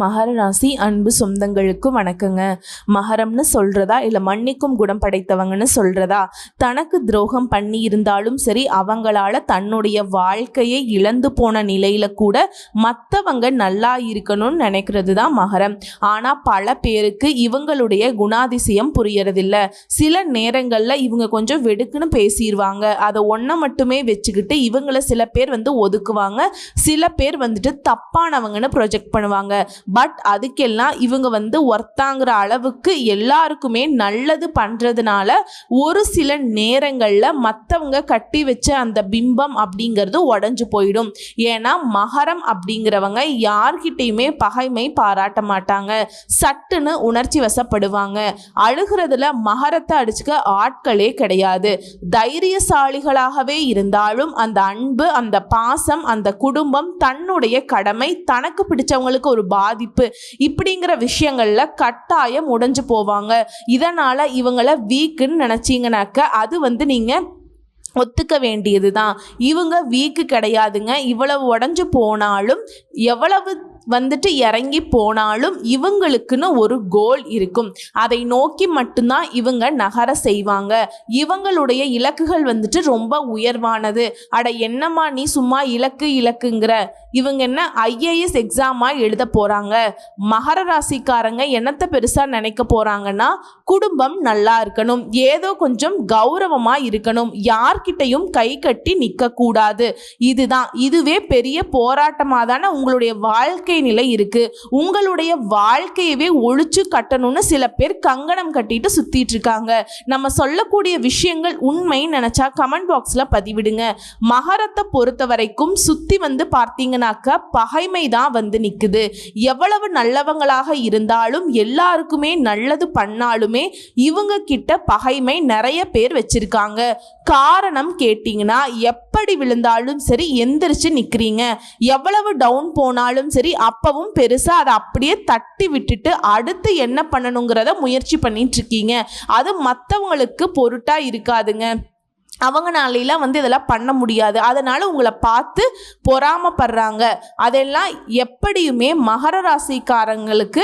மகர ராசி அன்பு சொந்தங்களுக்கு வணக்கங்க. மகரம்னு சொல்கிறதா இல்லை மன்னிக்கும் குணம் படைத்தவங்கன்னு சொல்கிறதா தனக்கு துரோகம் பண்ணி இருந்தாலும் சரி அவங்களால தன்னுடைய வாழ்க்கையை இழந்து போன நிலையில் கூட மற்றவங்க நல்லா இருக்கணும்னு நினைக்கிறது தான் மகரம். ஆனால் பல பேருக்கு இவங்களுடைய குணாதிசயம் புரியறதில்ல. சில நேரங்களில் இவங்க கொஞ்சம் வெடுக்குன்னு பேசிடுவாங்க அதை ஒன்றை மட்டுமே வச்சுக்கிட்டு இவங்களை சில பேர் வந்து ஒதுக்குவாங்க. சில பேர் வந்துட்டு தப்பானவங்கன்னு ப்ரொஜெக்ட் பண்ணுவாங்க. பட் அதுக்கெல்லாம் இவங்க வந்து ஒர்த்தாங்கிற அளவுக்கு எல்லாருக்குமே நல்லது பண்ணுறதுனால ஒரு சில நேரங்களில் மற்றவங்க கட்டி வச்ச அந்த பிம்பம் அப்படிங்கிறது உடஞ்சு போயிடும். ஏன்னா மகரம் அப்படிங்கிறவங்க யார்கிட்டையுமே பகைமை பாராட்ட மாட்டாங்க. சட்டுன்னு உணர்ச்சி வசப்படுவாங்க. அழுகிறதுல மகரத்தை அடிச்சுக்க ஆட்களே கிடையாது. தைரியசாலிகளாகவே இருந்தாலும் அந்த அன்பு அந்த பாசம் அந்த குடும்பம் தன்னுடைய கடமை தனக்கு பிடிச்சவங்களுக்கு ஒரு பாதி பாதிப்பு. இப்படிங்கிற விஷயங்கள்ல கட்டாயம் உடைஞ்சு போவாங்க. இதனால இவங்களை வீக்குன்னு நினச்சிங்கனாக்க அது வந்து நீங்கள் ஒத்துக்க வேண்டியது தான் இவங்க வீக்கு கிடையாதுங்க. இவ்வளவு உடஞ்சு போனாலும் எவ்வளவு வந்துட்டு இறங்கி போனாலும் இவங்களுக்குன்னு ஒரு கோல் இருக்கும். அதை நோக்கி மட்டும்தான் இவங்க நகர செய்வாங்க. இவங்களுடைய இலக்குகள் வந்துட்டு ரொம்ப உயர்வானது. அட என்னம்மா நீ சும்மா இலக்கு இலக்குங்கிற இவங்க என்ன ஐஏஎஸ் எக்ஸாமாக எழுத போகிறாங்க மகர ராசிக்காரங்க என்னத்தை பெருசாக நினைக்க போகிறாங்கன்னா குடும்பம் நல்லா இருக்கணும். ஏதோ கொஞ்சம் கௌரவமாக இருக்கணும். யார்கிட்டையும் கை கட்டி நிற்கக்கூடாது இதுதான். இதுவே பெரிய போராட்டமாக தானே உங்களுடைய வாழ்க்கை நிலை இருக்குது உங்களுடைய வாழ்க்கையவே ஒழிச்சு கட்டணும்னு சில பேர் கங்கணம் கட்டிட்டு சுற்றிட்டு இருக்காங்க. நம்ம சொல்லக்கூடிய விஷயங்கள் உண்மைன்னு நினச்சா கமெண்ட் பாக்ஸில் பதிவிடுங்க. மகரத்தை பொறுத்த வரைக்கும் சுற்றி வந்து பார்த்தீங்கன்னா பார்த்தீங்கன்னாக்க பகைமை தான் வந்து நிற்குது எவ்வளவு நல்லவங்களாக இருந்தாலும் எல்லாருக்குமே நல்லது பண்ணாலுமே இவங்க கிட்ட பகைமை நிறைய பேர் வச்சிருக்காங்க. காரணம் கேட்டிங்கன்னா எப்படி விழுந்தாலும் சரி எந்திரிச்சு நிற்கிறீங்க எவ்வளவு டவுன் போனாலும் சரி அப்பவும் பெருசாக அதை அப்படியே தட்டி விட்டுட்டு அடுத்து என்ன பண்ணணுங்கிறத முயற்சி பண்ணிட்டு இருக்கீங்க. அது மற்றவங்களுக்கு பொருட்டாக இருக்காதுங்க. அவங்கனாலாம் வந்து இதெல்லாம் பண்ண முடியாது. அதனால் உங்களை பார்த்து பொறாமப்படுறாங்க. அதெல்லாம் எப்படியுமே மகர ராசிக்காரங்களுக்கு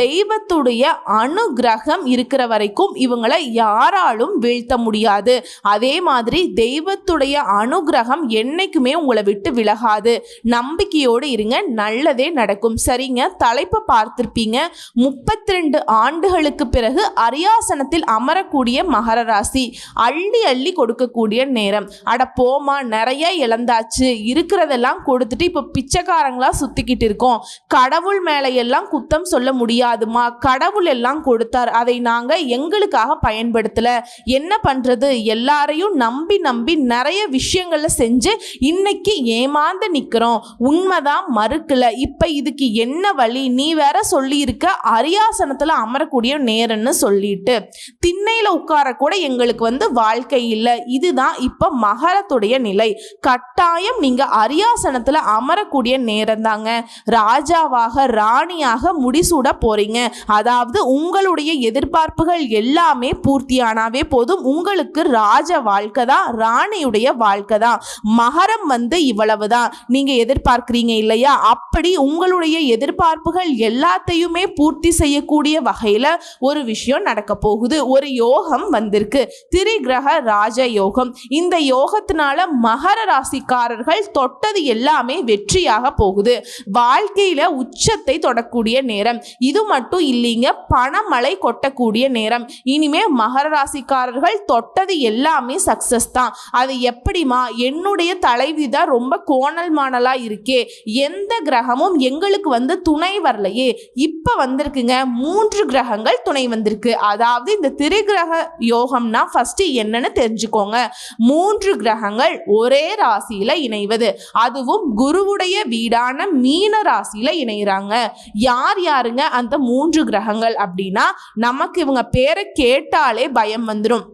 தெய்வத்துடைய அனுகிரகம் இருக்கிற வரைக்கும் இவங்களை யாராலும் வீழ்த்த முடியாது. அதே மாதிரி தெய்வத்துடைய அனுகிரகம் என்றைக்குமே உங்களை விட்டு விலகாது. நம்பிக்கையோடு இருங்க நல்லதே நடக்கும். சரிங்க? தலைப்பை பார்த்துருப்பீங்க. முப்பத்தி ரெண்டு ஆண்டுகளுக்கு பிறகு அரியாசனத்தில் அமரக்கூடிய மகர ராசி. அள்ளி அள்ளி கொடுக்கக்கூடிய நேரம். அட போமா நிறைய இழந்தாச்சு. இருக்கிறதெல்லாம் கொடுத்துட்டு இப்போ பிச்சைக்காரங்களா சுத்திக்கிட்டு இருக்கோம். கடவுள் மேலே எல்லாம் குத்தம் சொல்ல முடியாதுமா கடவுள் எல்லாம் கொடுத்தார். அதை நாங்க எங்களுக்காக பயன்படுத்தல. என்ன பண்றது? எல்லாரையும் நம்பி நம்பி நிறைய விஷயங்களை செஞ்சு இன்னைக்கு ஏமாந்து நிக்கிறோம். உண்மைதான் மறுக்கல. இப்ப இதுக்கு என்ன வழி? நீ வேற சொல்லியிருக்க அரியாசனத்துல அமரக்கூடிய நேரம்னு சொல்லிட்டு. திண்ணையில உட்கார கூட எங்களுக்கு வந்து வாழ்க்கை இல்லை. இதுதான் இப்போ மகரத்துடைய நிலை. கட்டாயம் நீங்க அரியாசனத்துல அமரக்கூடிய நேரம் தாங்க. ராஜாவாக ராணியாக முடிசூட போறீங்க. அதாவது உங்களுடைய எதிர்பார்ப்புகள் எல்லாமே பூர்த்தியானாவே போதும். உங்களுக்கு ராஜ வாழ்க்கை தான் ராணியுடைய வாழ்க்கை தான். மகரம் வந்து இவ்வளவுதான். நீங்க எதிர்பார்க்கிறீங்க இல்லையா? அப்படி உங்களுடைய எதிர்பார்ப்புகள் எல்லாத்தையுமே பூர்த்தி செய்யக்கூடிய வகையில ஒரு விஷயம் நடக்க போகுது. ஒரு யோகம் வந்திருக்கு. திரிகிரக ராஜ யோகம். இந்த யோகத்தினால மகர ராசிக்காரர்கள் தொட்டது எல்லாமே வெற்றியாக போகுது. வாழ்க்கையில உச்சத்தை தொடக்கூடிய நேரம். இது மட்டும் இல்லைங்க பணமழை கொட்டக்கூடிய நேரம். இனிமே மகர ராசிக்காரர்கள் தொட்டது எல்லாமே சக்சஸ் தான். அது எப்படிமா என்னுடைய தலைவி தான் ரொம்ப கோணல் மாணலா இருக்கே. எந்த கிரகமும் எங்களுக்கு வந்து துணை வரலையே. இப்ப வந்திருக்குங்க மூன்று கிரகங்கள் துணை வந்திருக்கு. அதாவது இந்த திரிகிரக யோகம்னா ஃபர்ஸ்ட் என்னன்னு தெரிஞ்சுக்கோங்க. மூன்று கிரகங்கள் ஒரே ராசியில இணைவது. அதுவும் குருவுடைய வீடான மீன ராசியில இணைகிறாங்க யார் யாருங்க அந்த மூன்று கிரகங்கள் அப்படின்னா நமக்கு இவங்க பேரை கேட்டாலே பயம் வந்துடும்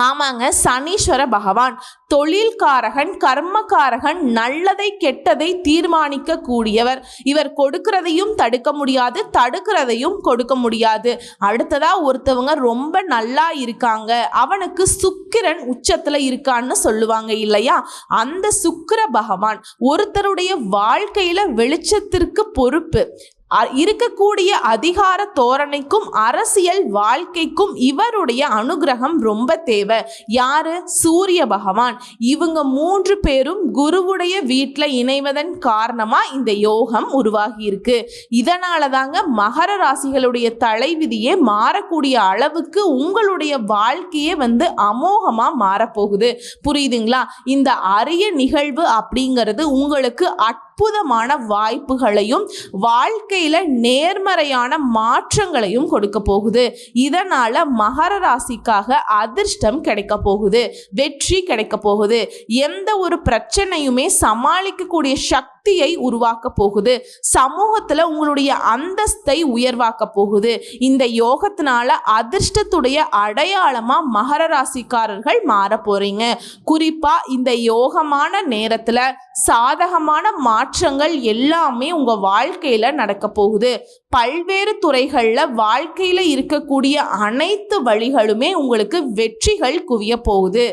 ஆமாங்க சனீஸ்வர பகவான். தொழில்காரகன் கர்மகாரகன் நல்லதை கெட்டதை தீர்மானிக்க கூடியவர் இவர் கொடுக்கிறதையும் தடுக்க முடியாது தடுக்கிறதையும் கொடுக்க முடியாது. அடுத்ததா ஒருத்தவங்க ரொம்ப நல்லா இருக்காங்க. அவனுக்கு சுக்கிரன் உச்சத்துல இருக்கான்னு சொல்லுவாங்க இல்லையா? அந்த சுக்கிர பகவான் ஒருத்தருடைய வாழ்க்கையில வெளிச்சத்திற்கு பொறுப்பு. இருக்கக்கூடிய அதிகார தோரணைக்கும் அரசியல் வாழ்க்கைக்கும் இவருடைய அனுகிரகம் ரொம்ப தேவை. யாரு? சூரிய பகவான். இவங்க மூன்று பேரும் குருவுடைய வீட்டில் இணைவதன் காரணமா இந்த யோகம் உருவாகி இருக்கு இதனால தாங்க மகர ராசிகளுடைய தலைவிதியே மாறக்கூடிய அளவுக்கு உங்களுடைய வாழ்க்கையே வந்து அமோகமா மாறப்போகுது. புரியுதுங்களா? இந்த அரிய நிகழ்வு அப்படிங்கிறது உங்களுக்கு அட் அற்புதமான வாய்ப்புகளையும் வாழ்க்கையில நேர்மறையான மாற்றங்களையும் கொடுக்க போகுது. இதனால மகர ராசிக்காக அதிர்ஷ்டம் கிடைக்க போகுது. வெற்றி கிடைக்க போகுது. எந்த ஒரு பிரச்சனையுமே சமாளிக்கக்கூடிய சக்தியை உருவாக்க போகுது. சமூகத்துல உங்களுடைய அந்தஸ்தை உயர்வாக்க போகுது. இந்த யோகத்தினால அதிர்ஷ்டத்துடைய அடையாளமா மகர ராசிக்காரர்கள் மாற போறீங்க. குறிப்பா இந்த யோகமான நேரத்துல சாதகமான மாற்றங்கள் எல்லாமே உங்கள் வாழ்க்கையில் நடக்க போகுது. பல்வேறு துறைகளில் வாழ்க்கையில் இருக்கக்கூடிய அனைத்து வழிகளுமே உங்களுக்கு வெற்றிகள் குவிய போகுது.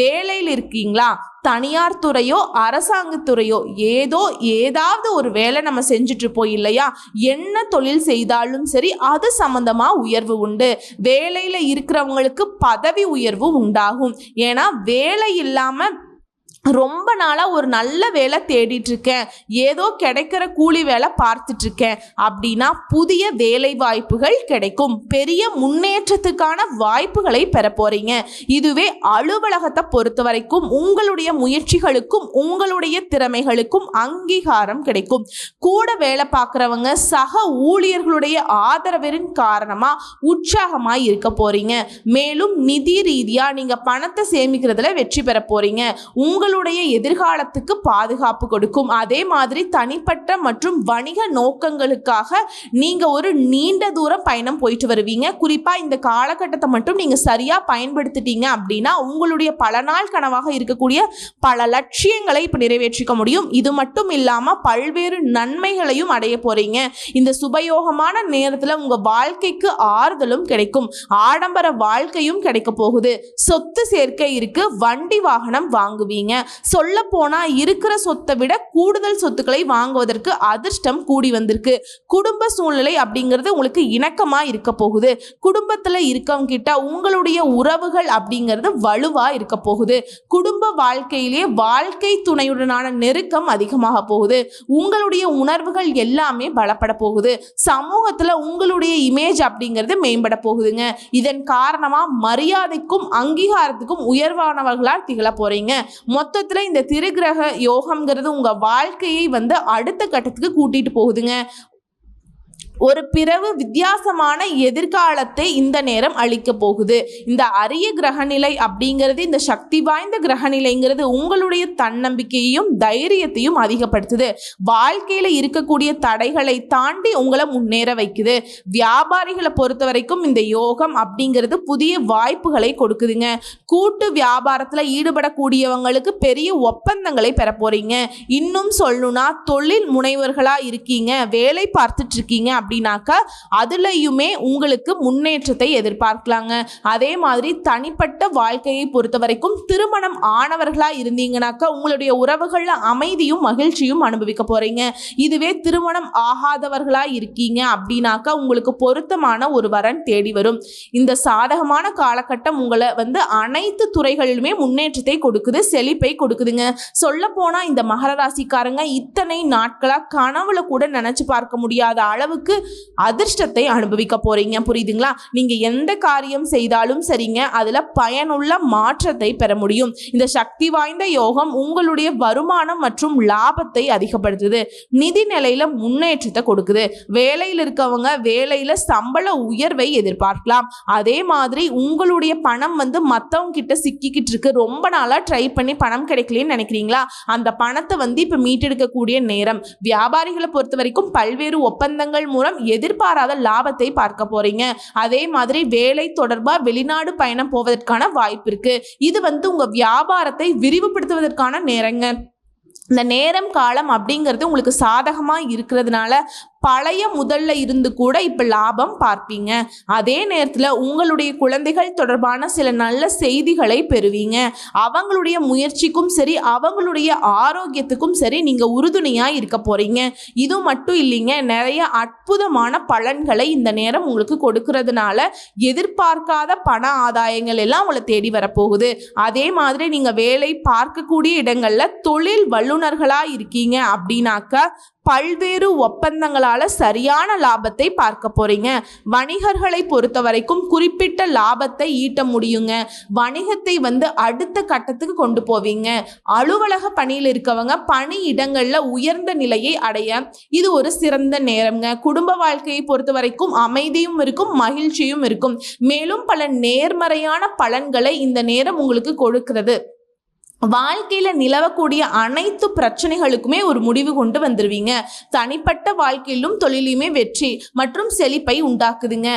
வேலையில் இருக்கீங்களா? தனியார் துறையோ அரசாங்கத்துறையோ ஏதோ ஏதாவது ஒரு வேலை நம்ம செஞ்சுட்டு இருப்போம் இல்லையா? என்ன தொழில் செய்தாலும் சரி அது சம்மந்தமாக உயர்வு உண்டு. வேலையில் இருக்கிறவங்களுக்கு பதவி உயர்வு உண்டாகும். ஏன்னா வேலை இல்லாமல் ரொம்ப நாளாக ஒரு நல்ல வேலை தேடிட்டுருக்கேன். ஏதோ கிடைக்கிற கூலி வேலை பார்த்துட்ருக்கேன் அப்படின்னா புதிய வேலை வாய்ப்புகள் கிடைக்கும். பெரிய முன்னேற்றத்துக்கான வாய்ப்புகளை பெற போகிறீங்க இதுவே அலுவலகத்தை பொறுத்த வரைக்கும் உங்களுடைய முயற்சிகளுக்கும் உங்களுடைய திறமைகளுக்கும் அங்கீகாரம் கிடைக்கும். கூட வேலை பார்க்குறவங்க சக ஊழியர்களுடைய ஆதரவின் காரணமாக உற்சாகமாக இருக்க போகிறீங்க மேலும் நிதி ரீதியாக நீங்கள் பணத்தை சேமிக்கிறதுல வெற்றி பெற போகிறீங்க உங்கள் உங்களுடைய எதிர்காலத்துக்கு பாதுகாப்பு கொடுக்கும். அதே மாதிரி தனிப்பட்ட மற்றும் வணிக நோக்கங்களுக்காக நீங்க ஒரு நீண்ட தூரம் பயணம் போயிட்டு வருவீங்க. குறிப்பா இந்த காலகட்டத்தை மட்டும் நீங்க சரியா பயன்படுத்திட்டீங்க அப்படின்னா உங்களுடைய பல நாள் கனவாக இருக்கக்கூடிய பல லட்சியங்களை இப்போ நிறைவேற்றிக்க முடியும். இது மட்டும் இல்லாம பல்வேறு நன்மைகளையும் அடைய போறீங்க. இந்த சுபயோகமான நேரத்துல உங்க வாழ்க்கைக்கு ஆறுதலும் கிடைக்கும். ஆடம்பர வாழ்க்கையும் கிடைக்க போகுது. சொத்து சேர்க்கை இருக்கு. வண்டி வாகனம் வாங்குவீங்க. சொல்ல போனா இருக்கிற சொத்தை விட கூடுதல் சொத்துக்களை வாங்குவதற்கு அதிர்ஷ்டம் கூடி வந்திருக்கு. குடும்ப சூழ்நிலை அப்படிங்கிறது உங்களுக்கு இணக்கமா இருக்க போகுது. குடும்பத்துல இருக்கவங்க கிட்ட உங்களுடைய உறவுகள் அப்படிங்கிறது வலுவா இருக்க போகுது. குடும்ப வாழ்க்கையிலேயே வாழ்க்கை துணையுடனான நெருக்கம் அதிகமாக போகுது. உங்களுடைய உணர்வுகள் எல்லாமே பலப்பட போகுது. சமூகத்துல உங்களுடைய இமேஜ் அப்படிங்கிறது மேம்பட போகுதுங்க. இதன் காரணமா மரியாதைக்கும் அங்கீகாரத்துக்கும் உயர்வானவர்களால் திகழ போறீங்க. மொத்தத்தில் இந்த திருக்கிரக யோகம்ங்கிறது உங்கள் வாழ்க்கையை வந்து அடுத்த கட்டத்துக்கு கூட்டிகிட்டு போகுதுங்க. ஒரு பிறகு வித்தியாசமான எதிர்காலத்தை இந்த நேரம் அளிக்க போகுது. இந்த அரிய கிரகநிலை அப்படிங்கிறது இந்த சக்தி வாய்ந்த கிரகநிலைங்கிறது உங்களுடைய தன்னம்பிக்கையையும் தைரியத்தையும் அதிகப்படுத்துது. வாழ்க்கையில இருக்கக்கூடிய தடைகளை தாண்டி உங்களை முன்னேற வைக்குது. வியாபாரிகளை பொறுத்த வரைக்கும் இந்த யோகம் அப்படிங்கிறது புதிய வாய்ப்புகளை கொடுக்குதுங்க. கூட்டு வியாபாரத்தில் ஈடுபடக்கூடியவங்களுக்கு பெரிய ஒப்பந்தங்களை பெற போறீங்க. இன்னும் சொல்லணும்னா தொழில் முனைவர்களா இருக்கீங்க. வேலை பார்த்துட்டு இருக்கீங்க அப்படின்னாக்கா அதுலேயுமே உங்களுக்கு முன்னேற்றத்தை எதிர்பார்க்கலாங்க. அதே மாதிரி தனிப்பட்ட வாழ்க்கையை பொறுத்த வரைக்கும் திருமணம் ஆனவர்களாக இருந்தீங்கனாக்கா உங்களுடைய உறவுகளில் அமைதியும் மகிழ்ச்சியும் அனுபவிக்க போகிறீங்க இதுவே திருமணம் ஆகாதவர்களாக இருக்கீங்க அப்படின்னாக்கா உங்களுக்கு பொருத்தமான ஒரு வரன் தேடி வரும். இந்த சாதகமான காலகட்டம் உங்களை வந்து அனைத்து துறைகளிலுமே முன்னேற்றத்தை கொடுக்குது செழிப்பை கொடுக்குதுங்க. சொல்ல போனால் இந்த மகர ராசிக்காரங்க இத்தனை நாட்களாக கனவுல கூட நினைச்சு பார்க்க முடியாத அளவுக்கு அதிர்ஷ்டத்தை அனுபவிக்க போறீங்க. புரியுதுங்களா? நீங்க எந்த காரியம் செய்தாலும் சரிங்க. அதுல பயனுள்ள மாற்றத்தை பெற முடியும். இந்த சக்தி வாய்ந்த யோகம் உங்களுடைய வருமானம் மற்றும் லாபத்தை அதிகப்படுத்துது. நிதி நிலையில முன்னேற்றத்தை கொடுக்குது. வேலையில் இருக்கவங்க வேலையில சம்பள உயர்வை எதிர்பார்க்கலாம். அதே மாதிரி உங்களுடைய பணம் வந்து மற்றவங்க கிட்ட சிக்கிக்கிட்டு இருக்கு. ரொம்ப நாளா ட்ரை பண்ணி பணம் கிடைக்கலன்னு நினைக்கிறீங்களா? அந்த பணத்தை வந்து இப்ப மீட்டெடுக்கக்கூடிய நேரம். வியாபாரிகளை பொறுத்த வரைக்கும் பல்வேறு ஒப்பந்தங்கள் மூலம் எதிர்பாராத லாபத்தை பார்க்க போறீங்க. அதே மாதிரி வேலை தொடர்பா வெளிநாடு பயணம் போவதற்கான வாய்ப்பு இருக்கு. இது வந்து உங்க வியாபாரத்தை விரிவுபடுத்துவதற்கான நேரங்க. இந்த நேரம் காலம் அப்படிங்கிறது உங்களுக்கு சாதகமாக இருக்கிறதுனால பழைய முதல்ல இருந்து கூட இப்போ லாபம் பார்ப்பீங்க. அதே நேரத்தில் உங்களுடைய குழந்தைகள் தொடர்பான சில நல்ல செய்திகளை பெறுவீங்க. அவங்களுடைய முயற்சிக்கும் சரி அவங்களுடைய ஆரோக்கியத்துக்கும் சரி நீங்கள் உறுதுணையாக இருக்க போகிறீங்க இது மட்டும் இல்லைங்க நிறைய அற்புதமான பலன்களை இந்த நேரம் உங்களுக்கு கொடுக்கறதுனால எதிர்பார்க்காத பண ஆதாயங்கள் எல்லாம் உங்களை தேடி வரப்போகுது. அதே மாதிரி நீங்கள் வேலை பார்க்கக்கூடிய இடங்களில் தொழில் வல்லுநர்களாக இருக்கீங்க அப்படின்னாக்கா பல்வேறு ஒப்பந்தங்களால் சரியான லாபத்தை பார்க்க போறீங்க. வணிகர்களை பொறுத்த வரைக்கும் குறிப்பிட்ட லாபத்தை ஈட்ட முடியுங்க. வணிகத்தை வந்து அடுத்த கட்டத்துக்கு கொண்டு போவீங்க. அலுவலக பணியில் இருக்கவங்க பணி இடங்கள்ல உயர்ந்த நிலையை அடைய இது ஒரு சிறந்த நேரம்ங்க. குடும்ப வாழ்க்கையை பொறுத்த வரைக்கும் அமைதியும் இருக்கும் மகிழ்ச்சியும் இருக்கும். மேலும் பல நேர்மறையான பலன்களை இந்த நேரம் உங்களுக்கு கொடுக்கிறது. வாழ்க்கையில் நிலவக்கூடிய அனைத்து பிரச்சனைகளுக்குமே ஒரு முடிவு கொண்டு வந்துடுவீங்க தனிப்பட்ட வாழ்க்கையிலும் தொழிலையுமே வெற்றி மற்றும் செழிப்பை உண்டாக்குதுங்க.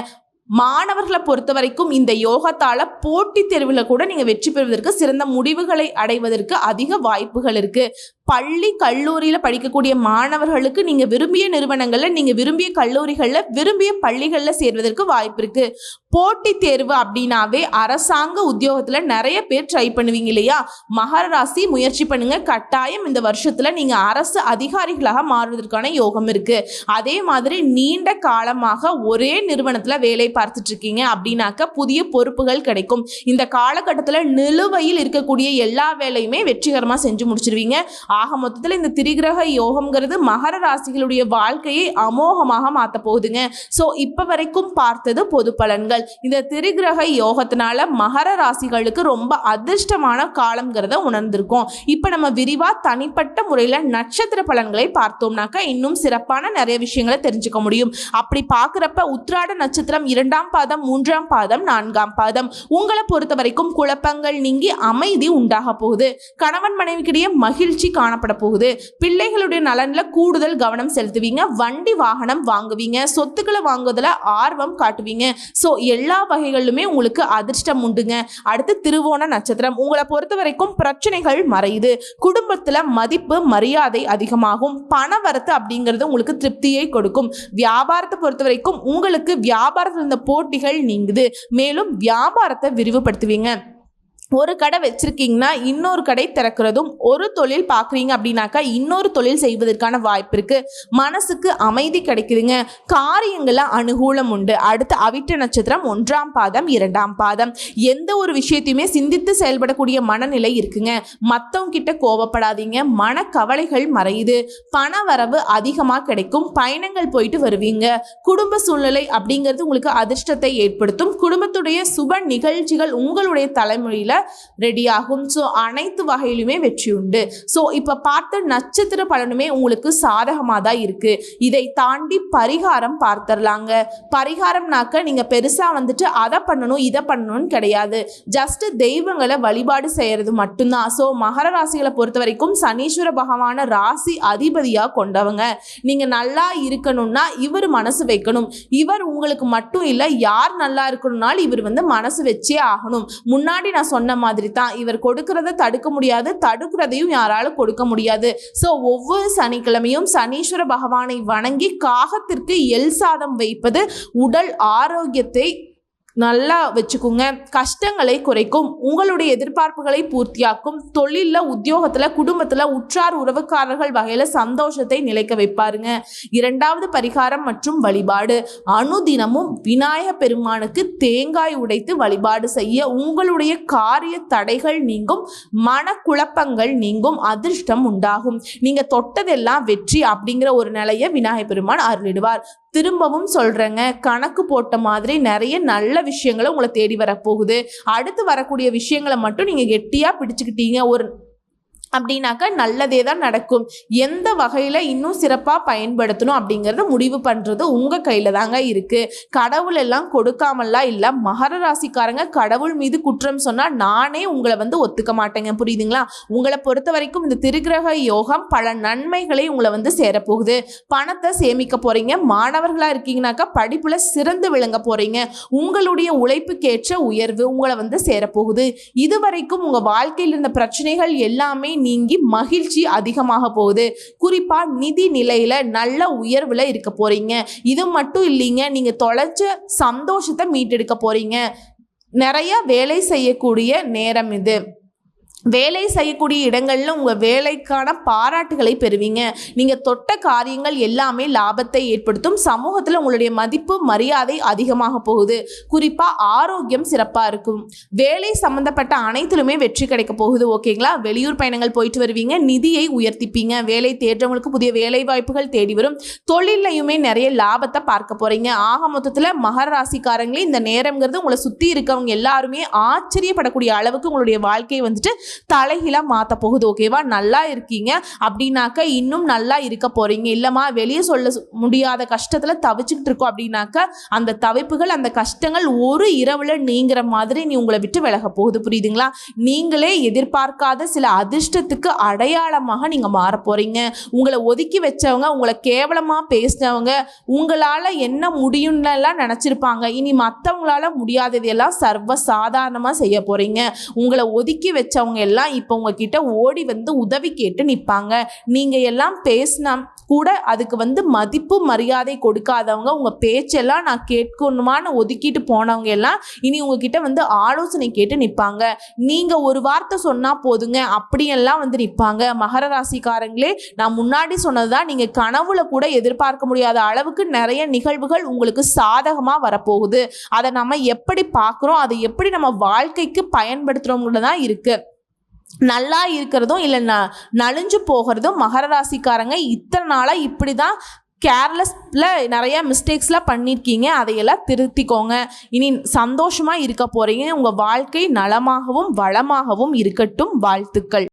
மாணவர்களை பொறுத்த வரைக்கும் இந்த யோகத்தால போட்டித் தேர்வில் கூட நீங்க வெற்றி பெறுவதற்கு சிறந்த முடிவுகளை அடைவதற்கு அதிக வாய்ப்புகள் இருக்கு. பள்ளி கல்லூரியில் படிக்கக்கூடிய மாணவர்களுக்கு நீங்கள் விரும்பிய நிறுவனங்களில் நீங்கள் விரும்பிய கல்லூரிகளில் விரும்பிய பள்ளிகளில் சேர்வதற்கு வாய்ப்பு இருக்குது போட்டித் தேர்வு அப்படின்னாவே அரசாங்க உத்தியோகத்தில் நிறைய பேர் ட்ரை பண்ணுவீங்க இல்லையா? மகர ராசி முயற்சி பண்ணுங்கள் கட்டாயம் இந்த வருஷத்தில் நீங்கள் அரசு அதிகாரிகளாக மாறுவதற்கான யோகம் இருக்குது அதே மாதிரி நீண்ட காலமாக ஒரே நிறுவனத்தில் வேலை பார்த்துட்ருக்கீங்க அப்படின்னாக்க புதிய பொறுப்புகள் கிடைக்கும். இந்த காலகட்டத்தில் நிலுவையில் இருக்கக்கூடிய எல்லா வேலையுமே வெற்றிகரமாக செஞ்சு முடிச்சிருவீங்க. ஆக மொத்தத்தில் இந்த திரிகிரக யோகம்ங்கிறது மகர ராசிகளுடைய வாழ்க்கையை அமோகமாக மாற்ற போகுதுங்க. ஸோ இப்போ வரைக்கும் பார்த்தது பொது பலன்கள். இந்த திரிகிரக யோகத்தினால மகர ராசிகளுக்கு ரொம்ப அதிர்ஷ்டமான காலம்ங்கிறத உணர்ந்திருக்கோம். இப்போ நம்ம விரிவாக தனிப்பட்ட முறையில் நட்சத்திர பலன்களை பார்த்தோம்னாக்கா இன்னும் சிறப்பான நிறைய விஷயங்களை தெரிஞ்சுக்க முடியும். அப்படி பார்க்குறப்ப உத்ராட நட்சத்திரம் இரண்டாம் பாதம் மூன்றாம் பாதம் நான்காம் பாதம். உங்களை பொறுத்த வரைக்கும் குழப்பங்கள் நீங்கி அமைதி உண்டாக போகுது. கணவன் மனைவிக்கிடையே மகிழ்ச்சி காணப்பட போகுது பிள்ளைகளுடைய நலன்ல கூடுதல் கவனம் செலுத்துவீங்க. வண்டி வாகனம் வாங்குவீங்க. சொத்துக்களை வாங்குவதில் ஆர்வம் காட்டுவீங்க. ஸோ எல்லா வகைகளிலுமே உங்களுக்கு அதிர்ஷ்டம் உண்டுங்க. அடுத்து திருவோண நட்சத்திரம். உங்களை பொறுத்த வரைக்கும் பிரச்சனைகள் மறையுது. குடும்பத்தில் மதிப்பு மரியாதை அதிகமாகும். பண வரத்து அப்படிங்கிறது உங்களுக்கு திருப்தியை கொடுக்கும். வியாபாரத்தை பொறுத்த வரைக்கும் உங்களுக்கு வியாபாரத்தில் இருந்த போட்டிகள் நீங்குது. மேலும் வியாபாரத்தை விரிவுபடுத்துவீங்க. ஒரு கடை வச்சுருக்கீங்கன்னா இன்னொரு கடை திறக்கிறதும் ஒரு தொழில் பார்க்குறீங்க அப்படின்னாக்கா இன்னொரு தொழில் செய்வதற்கான வாய்ப்பு இருக்குது மனசுக்கு அமைதி கிடைக்குதுங்க. காரியங்களில் அனுகூலம் உண்டு. அடுத்து அவிட்ட நட்சத்திரம் ஒன்றாம் பாதம் இரண்டாம் பாதம். எந்த ஒரு விஷயத்தையுமே சிந்தித்து செயல்படக்கூடிய மனநிலை இருக்குங்க. மற்றவங்க கிட்ட கோவப்படாதீங்க. மனக்கவலைகள் மறையுது. பண வரவு அதிகமாக கிடைக்கும். பயணங்கள் போயிட்டு வருவீங்க. குடும்ப சூழ்நிலை அப்படிங்கிறது உங்களுக்கு அதிர்ஷ்டத்தை ஏற்படுத்தும். குடும்பத்துடைய சுப நிகழ்ச்சிகள் உங்களுடைய தலைமுறையில் ரெடியாகும் ஸோ அனைத்து வகையிலுமே வெற்றி உண்டு. ஸோ இப்போ பார்த்த நட்சத்திர பலனுமே உங்களுக்கு சாதகமாக தான் இருக்கு. இதை தாண்டி பரிகாரம் பார்த்துடலாங்க. பரிகாரம்னாக்க நீங்கள் பெருசாக வந்துட்டு அதை பண்ணணும் இதை பண்ணணும்னு கிடையாது. ஜஸ்ட் தெய்வங்களை வழிபாடு செய்கிறது மட்டும்தான் ஸோ மகர ராசிகளை பொறுத்த வரைக்கும் சனீஸ்வர பகவான ராசி அதிபதியாக கொண்டவங்க. நீங்கள் நல்லா இருக்கணும்னா இவர் மனசு வைக்கணும். இவர் உங்களுக்கு மட்டும் இல்லை யார் நல்லா இருக்கணும்னாலும் இவர் வந்து மனசு வச்சே ஆகணும். முன்னாடி நான் சொன்ன மாதிரி தான் இவர் கொடுக்கறத தடுக்க முடியாது தடுக்கிறதையும் யாராலும் கொடுக்க முடியாது. ஸோ ஒவ்வொரு சனிக்கிழமையும் சனீஸ்வர பகவானை வணங்கி காகத்திற்கு எல் சாதம் வைப்பது உடல் ஆரோக்கியத்தை நல்லா வச்சுக்கோங்க. கஷ்டங்களை குறைக்கும். உங்களுடைய எதிர்பார்ப்புகளை பூர்த்தியாக்கும். தொழிலில் உத்தியோகத்தில் குடும்பத்தில் உற்றார் உறவுக்காரர்கள் வகையில் சந்தோஷத்தை நிலைக்க வைப்பாருங்க. இரண்டாவது பரிகாரம் மற்றும் வழிபாடு. அனுதினமும் விநாயக பெருமானுக்கு தேங்காய் உடைத்து வழிபாடு செய்ய உங்களுடைய காரிய தடைகள் நீங்கும். மனக்குழப்பங்கள் நீங்கும். அதிர்ஷ்டம் உண்டாகும். நீங்க தொட்டதெல்லாம் வெற்றி அப்படிங்கிற ஒரு நிலையை விநாயக பெருமான் அருளிடுவார். திரும்பவும் சொல்கிறேங்க கணக்கு போட்ட மாதிரி நிறைய நல்ல விஷயங்களை உங்களை தேடி வரப்போகுது. அடுத்து வரக்கூடிய விஷயங்களை மட்டும் நீங்கள் கெட்டியாக பிடிச்சுக்கிட்டீங்க. ஒரு அப்படின்னாக்கா நல்லதே தான் நடக்கும். எந்த வகையில் இன்னும் சிறப்பாக பயன்படுத்தணும் அப்படிங்கிறத முடிவு பண்ணுறது உங்கள் கையில் தாங்க இருக்குது கடவுள் எல்லாம் கொடுக்காமல்லாம் இல்லை மகர ராசிக்காரங்க கடவுள் மீது குற்றம் சொன்னால் நானே உங்களை வந்து ஒத்துக்க மாட்டேங்க. புரியுதுங்களா? உங்களை பொறுத்த வரைக்கும் இந்த திருக்கிரக யோகம் பல நன்மைகளை உங்களை வந்து சேரப்போகுது. பணத்தை சேமிக்க போகிறீங்க மாணவர்களாக இருக்கீங்கனாக்கா படிப்பில் சிறந்து விளங்க போகிறீங்க உங்களுடைய உழைப்புக்கேற்ற உயர்வு உங்களை வந்து சேரப்போகுது. இதுவரைக்கும் உங்கள் வாழ்க்கையில் இருந்த பிரச்சனைகள் எல்லாமே நீங்கி மகிழ்ச்சி அதிகமாக போகுது. குறிப்பா நிதி நிலையில நல்ல உயர்வுல இருக்க போறீங்க. இது மட்டும் இல்லைங்க நீங்க தொலைச்ச சந்தோஷத்தை மீட்டெடுக்க போறீங்க. நிறைய வேலை செய்யக்கூடிய நேரம் இது. வேலை செய்யக்கூடிய இடங்களில் உங்கள் வேலைக்கான பாராட்டுகளை பெறுவீங்க. நீங்கள் தொட்ட காரியங்கள் எல்லாமே லாபத்தை ஏற்படுத்தும். சமூகத்தில் உங்களுடைய மதிப்பு மரியாதை அதிகமாக போகுது. குறிப்பாக ஆரோக்கியம் சிறப்பாக இருக்கும். வேலை சம்மந்தப்பட்ட அனைத்திலுமே வெற்றி கிடைக்க போகுது ஓகேங்களா? வெளியூர் பயணங்கள் போயிட்டு வருவீங்க நிதியை உயர்த்திப்பீங்க. வேலை தேடுறவங்களுக்கு புதிய வேலை வாய்ப்புகள் தேடி வரும். தொழிலையுமே நிறைய லாபத்தை பார்க்க போகிறீங்க ஆக மொத்தத்தில் மகர ராசிக்காரங்களே இந்த நேரம்ங்கிறது உங்களை சுற்றி இருக்கவங்க எல்லாருமே ஆச்சரியப்படக்கூடிய அளவுக்கு உங்களுடைய வாழ்க்கையை வந்துட்டு தலைகீழா மாத்த போகுது ஓகேவா? நல்லா இருக்கீங்க. அப்படின்னாக்க இன்னும் நல்லா இருக்க போறீங்க. இல்லைம்மா வெளியே சொல்ல முடியாத கஷ்டத்துல தவிச்சுக்கிட்டு இருக்கோம் அப்படின்னாக்க அந்த தவிப்புகள் அந்த கஷ்டங்கள் ஒரு இரவுல நீங்கிற மாதிரி நீ உங்களை விட்டு விலக போகுது. புரியுதுங்களா? நீங்களே எதிர்பார்க்காத சில அதிர்ஷ்டத்துக்கு அடையாளமாக நீங்க மாற போறீங்க. உங்களை ஒதுக்கி வச்சவங்க உங்களை கேவலமா பேசினவங்க உங்களால என்ன முடியும்னு எல்லாம் நினைச்சிருப்பாங்க. இனி மற்றவங்களால முடியாததையெல்லாம் சர்வ சாதாரணமா செய்ய போறீங்க. உங்களை ஒதுக்கி வச்சவங்க எல்லாம் இப்போ உங்ககிட்ட ஓடி வந்து உதவி கேட்டு நிற்பாங்க நீங்கள் எல்லாம் பேசினா கூட அதுக்கு வந்து மதிப்பு மரியாதை கொடுக்காதவங்க உங்கள் பேச்செல்லாம் நான் கேட்கணுமான்னு ஒதுக்கிட்டு போனவங்க எல்லாம் இனி உங்ககிட்ட வந்து ஆலோசனை கேட்டு நிற்பாங்க நீங்கள் ஒரு வார்த்தை சொன்னால் போதுங்க அப்படியெல்லாம் வந்து நிற்பாங்க மகர ராசிக்காரங்களே நான் முன்னாடி சொன்னதுதான் நீங்கள் கனவுல கூட எதிர்பார்க்க முடியாத அளவுக்கு நிறைய நிகழ்வுகள் உங்களுக்கு சாதகமாக வரப்போகுது. அதை நம்ம எப்படி பார்க்குறோம் அதை எப்படி நம்ம வாழ்க்கைக்கு பயன்படுத்துறோம்னு தான் இருக்குது நல்லா இருக்கிறதும் இல்லை ந நலிஞ்சு போகிறதும் மகர ராசிக்காரங்க இத்தனை நாளாக இப்படி தான் கேர்லெஸ்ல நிறைய மிஸ்டேக்ஸ்லாம் பண்ணியிருக்கீங்க அதையெல்லாம் திருத்திக்கோங்க. இனி சந்தோஷமாக இருக்க போகிறீங்க உங்கள் வாழ்க்கை நலமாகவும் வளமாகவும் இருக்கட்டும். வாழ்த்துக்கள்.